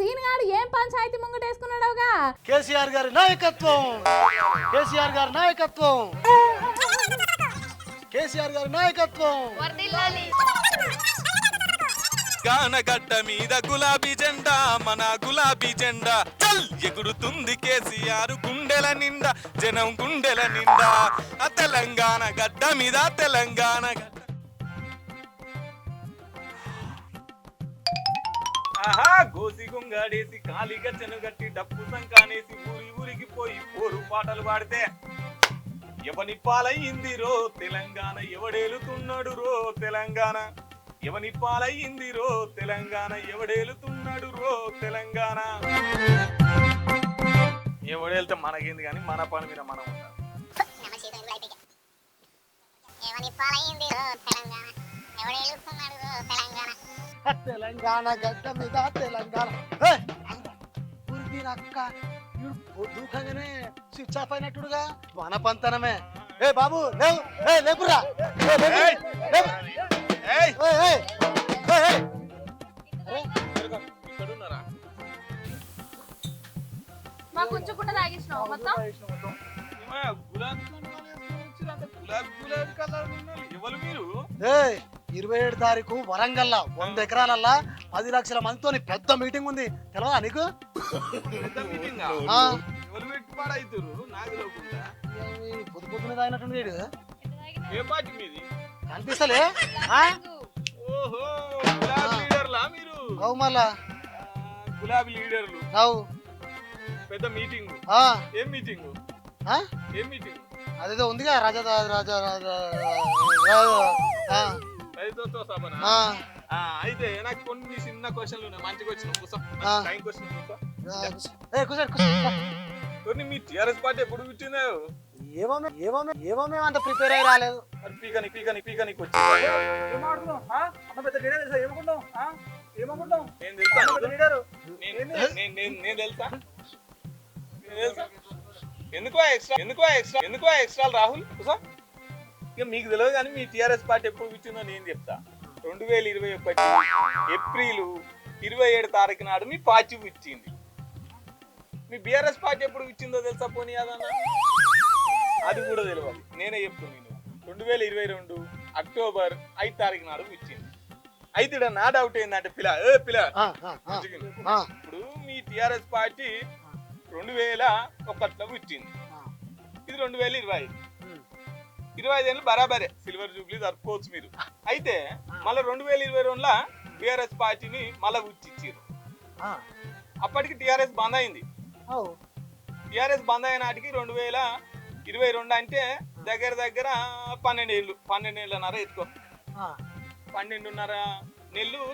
Scene గాడు ఏం పంచాయతీ ముంగటేసుకున్నాడుగా కేసీఆర్ గారి నాయకత్వం. కేసీఆర్ గారి నాయకత్వం. కేసీఆర్ గారి నాయకత్వం. గానగడ్డ మీద గులాబీ జెండా మన గులాబీ జెండా. చల్! ఎగురుతుంది కేసీఆర్ గుండెల నిండా జనం గుండెల నిండా. ఆ తెలంగాణ గడ్డ మీద తెలంగాణ గడ్డ. ఆహా గోసి గుంగాడేసి కాలిగా చెనుగట్టి డప్పు సంకానేసి ఊరి ఊరికి పోయి పోరు పాటలు పాడితే ఎవని పాలయ్యింది రో తెలంగాణ ఎవడేలుతున్నాడు రో తెలంగాణ? ఎవని పాలయ్యింది రో తెలంగాణ ఎవడేలుతున్నాడు రో తెలంగాణ? ఎవడేళ్తే మనకేంది కానీ మన పని మీద మనం ఉంటాం ఎవని పాలయ్యింది రో తెలంగాణ? ఎవడేలుతున్నాడు రో తెలంగాణ? తెలంగాణ గడ్డ మీద తెలంగాణ. అక్క దూకంగానే స్విచ్ ఆఫ్ అయినట్టుడుగా. మన పంతనమే ఏ బాబు లేవు. ఏ లేపురా మొత్తం? గులాబీ కలర్ గులాబీ ఎవరు మీరు? ఏయ్, ఇరవై ఏడు తారీఖు వరంగల్లా వంద ఎకరాలల్లా పది లక్షల మందితో పెద్ద మీటింగ్ ఉంది. తెలవదా నీకు? పెద్ద మీటింగ్? ఆ. ఏమి పొద్దు పొద్దున వీడు? ఏ పార్టీ మీది? కనిపిస్తలే? ఆ? ఓహో గులాబీ లీడర్లా మీరు? మళ్ళా. గులాబీ లీడర్లు. పెద్ద మీటింగ్. ఆ, ఏం మీటింగ్? ఆ? ఏం మీటింగ్? అదేదో ఉందిగా రాజా రాజా రాజా. ఆ, సభనా అయితే నాకు కొన్ని చిన్న క్వశ్చన్లు ఉన్నాయి. మంచిగా వచ్చిన. టైం క్వశ్చన్ కొన్ని మీ టిఆర్ఎస్ పార్టీ ఎప్పుడు పుట్టిందో ఏమో ఏమో ఏమో మేము అంత ప్రిపేర్ అయ్యి రాలేదు. పీకని పీకని తెలుసా? ఎందుకో ఎక్స్ట్రా ఎందుకో ఎక్స్ట్రా ఎందుకో ఎక్స్ట్రా రాహుల్? ఇక మీకు తెలియదు కానీ మీ టిఆర్ఎస్ పార్టీ ఎప్పుడు పుట్టిందో నేను చెప్తా. రెండు వేల ఇరవై ఒకటి ఏప్రిల్ ఇరవై ఏడు తారీఖు నాడు మీ పార్టీ పుట్టింది మీ బీఆర్ఎస్ పార్టీ ఎప్పుడు ఇచ్చిందో తెలుసా పోనీ అదన్నా? అది కూడా తెలియదు నేనే చెప్తాను నేను. రెండు వేల ఇరవై రెండు అక్టోబర్ ఐదు తారీఖు నాడు ఇచ్చింది అయితే నా డౌట్ ఏంటంటే పిల్ల ఏ పిల్ల? ఇప్పుడు మీ టిఆర్ఎస్ పార్టీ రెండు వేల ఒకటిలో ఆ. ఇది రెండు వేల ఇరవై ఐదు. ఇరవై ఐదేళ్ళు బరాబరే. సిల్వర్ జూబ్లీ జరుపుకోవచ్చు మీరు. అయితే మళ్ళీ రెండు వేల ఇరవై రెండులో బీఆర్ఎస్ పార్టీని మళ్ళీ ఉచ్చిచ్చారు అప్పటికి టిఆర్ఎస్ బంద్ అయింది. టిఆర్ఎస్ బంద్ అయిన నాటికి రెండు వేల ఇరవై రెండు అంటే దగ్గర దగ్గర పన్నెండు ఏళ్ళు పన్నెండు ఏళ్ళన్నర ఎత్తుకో పన్నెండున్నర నెలలు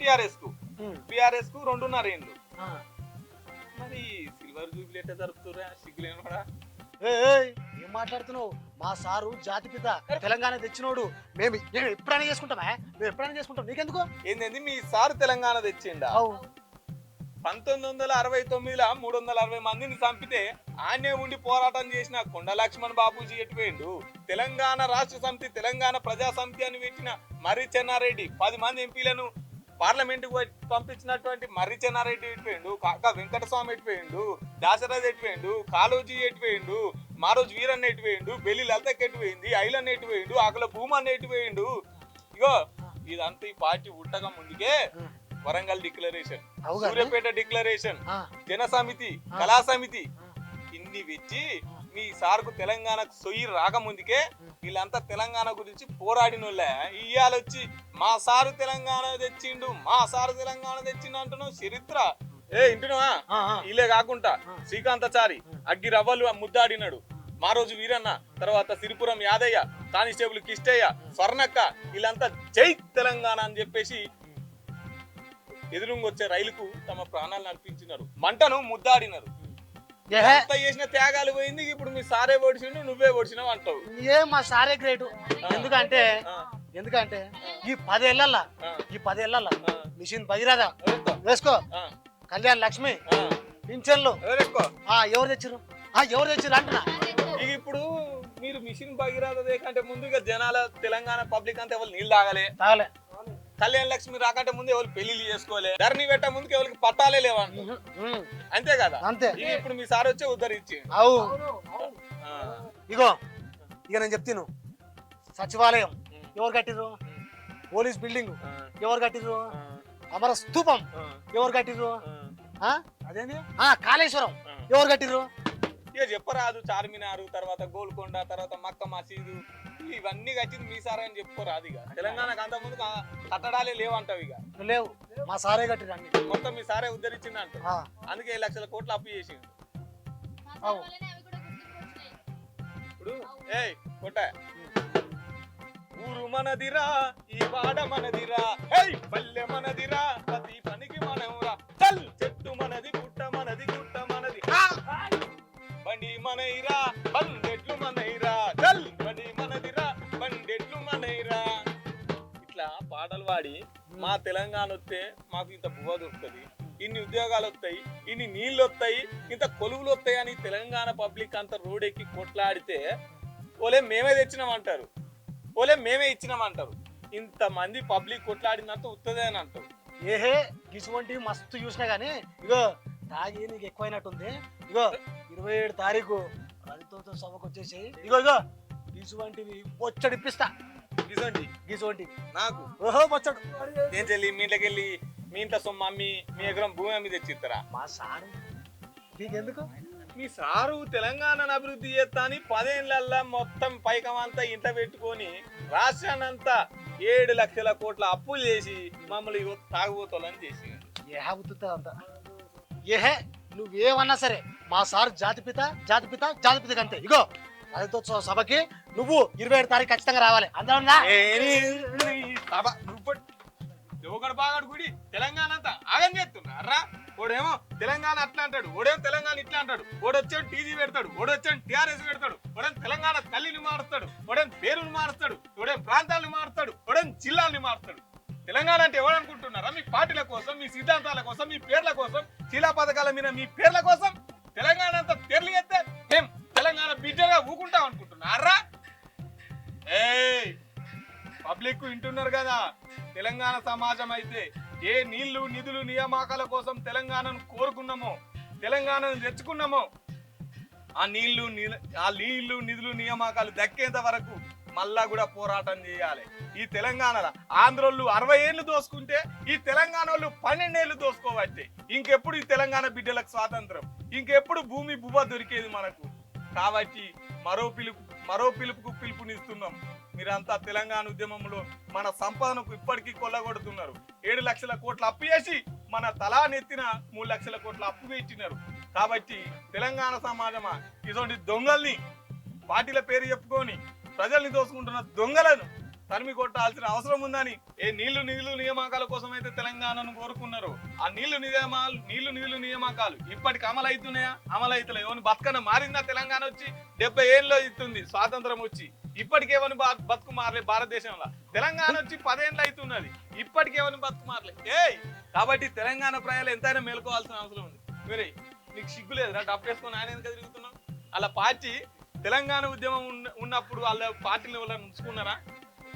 టిఆర్ఎస్కు బీఆర్ఎస్కు రెండున్నర ఏళ్ళు. మరి సిల్వర్ జూబ్లీ ఎట్లా జరుపుతురా సిగ్గులేను కూడా ఏం మాట్లాడుతున్నావు? మా సారు జాతిపిత తెలంగాణ తెచ్చినోడు మేము మేము ఎప్పుడైనా చేసుకుంటామా? మేము ఎప్పుడైనా చేసుకుంటాం. నీకెందుకు? ఏంటంటే మీ సార్ తెలంగాణ తెచ్చిండా? అవు. పంతొమ్మిది వందల అరవై తొమ్మిదిలో మూడు వందల అరవై మందిని చంపితే ఆనే ఉండి పోరాటం చేసిన కొండ లక్ష్మణ్ బాబూజీ ఎటుపోయిండు? తెలంగాణ రాష్ట్ర సమితి తెలంగాణ ప్రజా సమితి అని పెట్టిన మర్రి చెన్నారెడ్డి పది మంది ఎంపీలను పార్లమెంట్కు పంపించినటువంటి మర్రి చెన్నారెడ్డి ఎటుపోయిండు? కాక వెంకటస్వామి ఎటుపోయిండు? దాశరథ్ ఎటుపోయిండు? కాళోజీ ఎటుపోయిండు? మారోజు వీరన్న ఎటుపోయిండు బెల్లి లలితకి ఎటుపోయింది ఐలన్ ఎటుపోయిండు ఆకుల భూమన్న ఎటుపోయిండు ఇగో ఇదంతా ఈ పార్టీ ఉట్టగా ముందుకే వరంగల్ డిక్లరేషన్? సూర్యాపేట డిక్లరేషన్ జన సమితి. కళా సమితి. ఇన్ని వెచ్చి మీ సార్కు తెలంగాణకు సొయ్యి రాకముందుకే వీళ్ళంతా తెలంగాణ గురించి పోరాడినోళ్ళే. ఇయ్యాల వచ్చి మా సారు తెలంగాణ తెచ్చిండు మా సారు తెలంగాణ తెచ్చిండు అంటున్నావు చరిత్ర. ఏ ఆ. ఇలే కాకుండా. శ్రీకాంతచారి అగ్గి రవ్వలు ముద్దాడినాడు. మా రోజు వీరన్న తర్వాత సిరిపురం యాదయ్య కానిస్టేబుల్ కిష్టయ్య స్వర్ణక్క వీళ్ళంతా జై తెలంగాణ అని చెప్పేసి ఎదురుంగొచ్చే రైలుకు తమ ప్రాణాలను అర్పించినారు మంటను ముద్దాడినారు. ఎంత చేసిన త్యాగాలు పోయింది ఇప్పుడు మీ సారే ఓడిచిండు నువ్వే ఓడిచినావు అంటావు. ఏ మా సారే గ్రేట్. ఎందుకంటే ఎందుకంటే ఈ పదేళ్ళలో ఆ, ఈ పదేళ్ళలో ఆ, మిషన్ ఎవరెక్కువ? వేసుకో. కళ్యాణ్ లక్ష్మి పింఛన్లు? ఆ ఎవరు తెచ్చిర్రు? ఆ ఎవరు తెచ్చిర్రు అంటున్నా? ఇక ఇప్పుడు మీరు మిషన్ భగీరథ కంటే ముందుగా జనాల తెలంగాణ పబ్లిక్ అంతా ఎవరు నీళ్ళు తాగలే. తాగలే. కళ్యాణ లక్ష్మి రాకంటే ముందు ఎవరు పెళ్ళిళ్ళు చేసుకోలే. ధరణి పెట్ట ముందుకు ఎవరికి పట్టాలే ఉమ్, అంతే కదా? అంతే. ఇప్పుడు మీ సార్ వచ్చి ఉద్ధరించి. అవు. ఇగో ఇక నేను చెప్తాను. సచివాలయం ఎవరు కట్టిర్రు? పోలీస్ బిల్డింగ్ ఎవరు కట్టిర్రు? అమర స్తూపం ఎవరు కట్టిర్రు? ఆ? అదేంది? ఆ కాళేశ్వరం. ఎవరు కట్టిర్రు? ఇక చెప్పరాదు చార్మినారు తర్వాత గోల్కొండ తర్వాత మక్క మసీదు ఇవన్నీ కట్టింది మీ సార్ అని చెప్పుకోరాదు ఇక. తెలంగాణకు అంత ముందు కట్టడాలే లేవంటావు ఇక. లేవు. మా సారే కట్టిర్రు అన్ని. మొత్తం మీ సారే ఉద్ధరించింది అంట అందుకే లక్షల కోట్లు అప్పు వచ్చినాయి. ఇప్పుడు ఏయ్ కొట్ట. ఊరు మనదిరా ఈ వాడ మనదిరా. హై పల్లె మనదిరా ప్రతి పనికి మనవురా చల్ చెట్టు మనది గుట్ట మనది గుట్ట మనది. బండి మనైరా బండెట్లు మనైరా చల్ బండి మనదిరా బండెట్లు మనైరా ఇట్లా పాటలు పాడి మా తెలంగాణ వస్తే మాకు ఇంత బువ్వ దొరుకుతుంది. ఇన్ని ఉద్యోగాలు వస్తాయి ఇన్ని నీళ్ళు వస్తాయి ఇంత కొలువులు వస్తాయి అని తెలంగాణ పబ్లిక్ అంతా రోడ్ ఎక్కి కొట్లాడితే ఓలే మేమే తెచ్చినామంటారు ఓలే మేమే ఇచ్చినామంటారు. ఇంతమంది పబ్లిక్ కొట్లాడినంత ఉత్తదే అని అంటారు. ఏహే గిసువంటివి మస్తు చూసినా గానీ ఇగో తాగి నీకు ఎక్కువైనట్టుంది. ఇగో ఇరవై ఏడు తారీఖు రజతంతో సభకు వచ్చేసి ఇగో ఇగో గిసువంటివి బొచ్చడిప్పిస్తా. ఇదండి గిసువంటివి నాకు? ఓహో బొచ్చడు. ఏం చెల్లి మీ ఇంట్లోకి వెళ్ళి మీ ఇంట్లో సొమ్ము అమ్మి మీ ఎకరం భూమి అమ్మి తెచ్చిస్తారా? మా సారు. నీకెందుకు? మీ సారు తెలంగాణను అభివృద్ధి చేస్తా అని పదేళ్ళల్లా మొత్తం పైకమంతా ఇంట పెట్టుకొని రాష్ట్రాన్నంతా ఏడు లక్షల కోట్ల అప్పులు చేసి మమ్మల్ని ఇగో తాగుబోతోళ్ళని చేసి ఏ అవుతుందా అంత ఏహే నువ్వేమన్నా సరే మా సార్ జాతిపిత జాతిపిత జాతిపిత అంతే ఇగో రజతోత్సవ సభకి నువ్వు ఇరవై ఏడు తారీఖు ఖచ్చితంగా రావాలి అందరం బాగాడు గుడి తెలంగాణ అంతా ఆగం చేస్తున్నారా ఓడేమో తెలంగాణ అట్లా అంటాడు. ఓడేమో తెలంగాణ ఇట్లా అంటాడు. ఓడొచ్చాడు టీజీ పెడతాడు. ఓడొచ్చాడు టీఆర్ఎస్ పెడతాడు. ఓడేం తెలంగాణ తల్లిని మారుస్తాడు. ఓడేం పేరుని మారుస్తాడు. ఓడేం ప్రాంతాలను మారుస్తాడు. ఓడేం జిల్లాల్ని మారుస్తాడు. తెలంగాణ అంటే ఎవరనుకుంటున్నారా మీ పార్టీల కోసం మీ సిద్ధాంతాల కోసం మీ పేర్ల కోసం శిలా పథకాల మీద మీ పేర్ల కోసం తెలంగాణ అంతా పేర్లు ఎత్తే ఏం తెలంగాణ బిడ్డగా ఊకుంటాం అనుకుంటున్నారా? ఏయ్ పబ్లిక్ వింటున్నారు కదా. తెలంగాణ సమాజం అయితే ఏ నీళ్ళు నిధులు నియామకాల కోసం తెలంగాణను కోరుకున్నామో తెలంగాణను తెచ్చుకున్నామో ఆ నీళ్ళు ఆ నీళ్ళు నిధులు నియామకాలు దక్కేంత వరకు మళ్ళా కూడా పోరాటం చేయాలి. ఈ తెలంగాణలో ఆంధ్రోళ్ళు అరవై ఏళ్ళు దోసుకుంటే ఈ తెలంగాణ వాళ్ళు పన్నెండేళ్ళు దోసుకోవచ్చే ఇంకెప్పుడు ఈ తెలంగాణ బిడ్డలకు స్వాతంత్రం? ఇంకెప్పుడు భూమి బువ్వ దొరికేది మనకు? కాబట్టి మరో పిలుపు మరో పిలుపుకు పిలుపునిస్తున్నాం. మీరంతా తెలంగాణ ఉద్యమంలో మన సంపదనకు ఇప్పటికీ కొల్లగొడుతున్నారు. ఏడు లక్షల కోట్ల అప్పు చేసి మన తలా నెత్తిన మూడు లక్షల కోట్ల అప్పు పెట్టినారు. కాబట్టి తెలంగాణ సమాజమా? ఇటువంటి దొంగల్ని పార్టీల పేరు చెప్పుకొని ప్రజల్ని దోసుకుంటున్న దొంగలను తరిమి కొట్టాల్సిన అవసరం ఉందని ఏ నీళ్ళు నీళ్ళు నియామకాల కోసం అయితే తెలంగాణను కోరుకున్నారు? ఆ నీళ్ళు నియమాలు నీళ్ళు నీళ్ళు నియామకాలు ఇప్పటికి అమలు అవుతున్నాయా అమలు అవుతలే ఏమని మారిందా? తెలంగాణ వచ్చి డెబ్బై ఏళ్ళలో ఇస్తుంది. స్వాతంత్రం వచ్చి ఇప్పటికేమని బతుకు మారలే భారతదేశంలో? తెలంగాణ వచ్చి పదేళ్ళు అవుతున్నది ఇప్పటికేమని బతుకు మారలే ఏయ్! కాబట్టి తెలంగాణ ప్రజలు ఎంతైనా మేలుకోవాల్సిన అవసరం ఉంది. మీరే నీకు సిగ్గు లేదురా? డబ్బు వేసుకొని ఆయన ఎందుకు తిరుగుతున్నావు అలా పార్టీ తెలంగాణ ఉద్యమం ఉన్న- ఉన్నప్పుడు వాళ్ళ పార్టీని వాళ్ళని ఉంచుకున్నారా?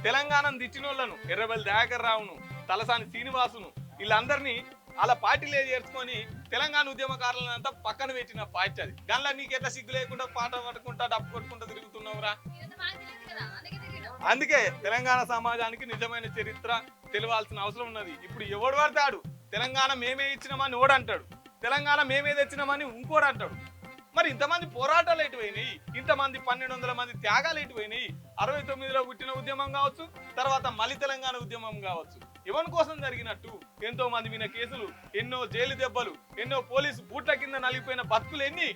తెలంగాణను దిచ్చిన వాళ్ళను ఎర్రబెల్లి దయాకర్ రావును తలసాని శ్రీనివాసును వీళ్ళందరినీ అలా పార్టీలే చేర్చుకొని తెలంగాణ ఉద్యమకారులను అంతా పక్కన పెట్టిన పార్టీ అది. దానిలో నీకు ఎట్లా సిగ్గు లేకుండా పాట పట్టుకుంటా డప్పు కొట్టుకుంటా తిరుగుతున్నావురా? అందుకే తెలంగాణ సమాజానికి నిజమైన చరిత్ర తెలియాల్సిన అవసరం ఉన్నది. ఇప్పుడు ఎవడు పడతాడు తెలంగాణ మేమే ఇచ్చినామని ఓడు అంటాడు? తెలంగాణ మేమే తెచ్చినామని ఇంకోడు అంటాడు. మరి ఇంతమంది పోరాటాలు ఎటుపోయినాయి ఇంతమంది పన్నెండు వందల మంది త్యాగాలు ఎటుపోయినాయి అరవై తొమ్మిదిలో పుట్టిన ఉద్యమం కావచ్చు తర్వాత మళ్ళీ తెలంగాణ ఉద్యమం కావచ్చు. ఎవరి కోసం జరిగినట్టు? ఎంతో మంది మీద కేసులు ఎన్నో జైలు దెబ్బలు ఎన్నో పోలీసు బూట్ల కింద నలిగిపోయిన బతుకులు ఎన్ని?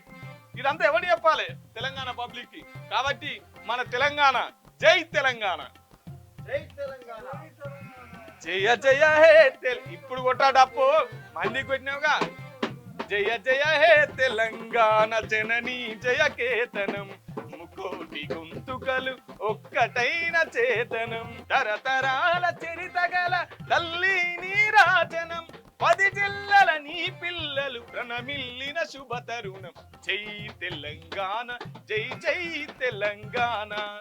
ఇదంతా ఎవరు చెప్పాలి? తెలంగాణ పబ్లిక్కి కాబట్టి మన తెలంగాణ జై తెలంగాణ. జై తెలంగాణ. జయ జయ హే తెల్ ఇప్పుడు కొట్టాడప్పు మంది కొట్టినావుగా. జయ జయ హే తెలంగాణ జనని జయ కేతనం. ముకోటి గొంతుకలు ఒక్కటైన చేతనం. తరతరాల చరిత గల తల్లి నీరాజనం. పది జిల్లల నీ పిల్లలు ప్రణమిల్లిన శుభ తరుణం. జై తెలంగాణ జై జై తెలంగాణ.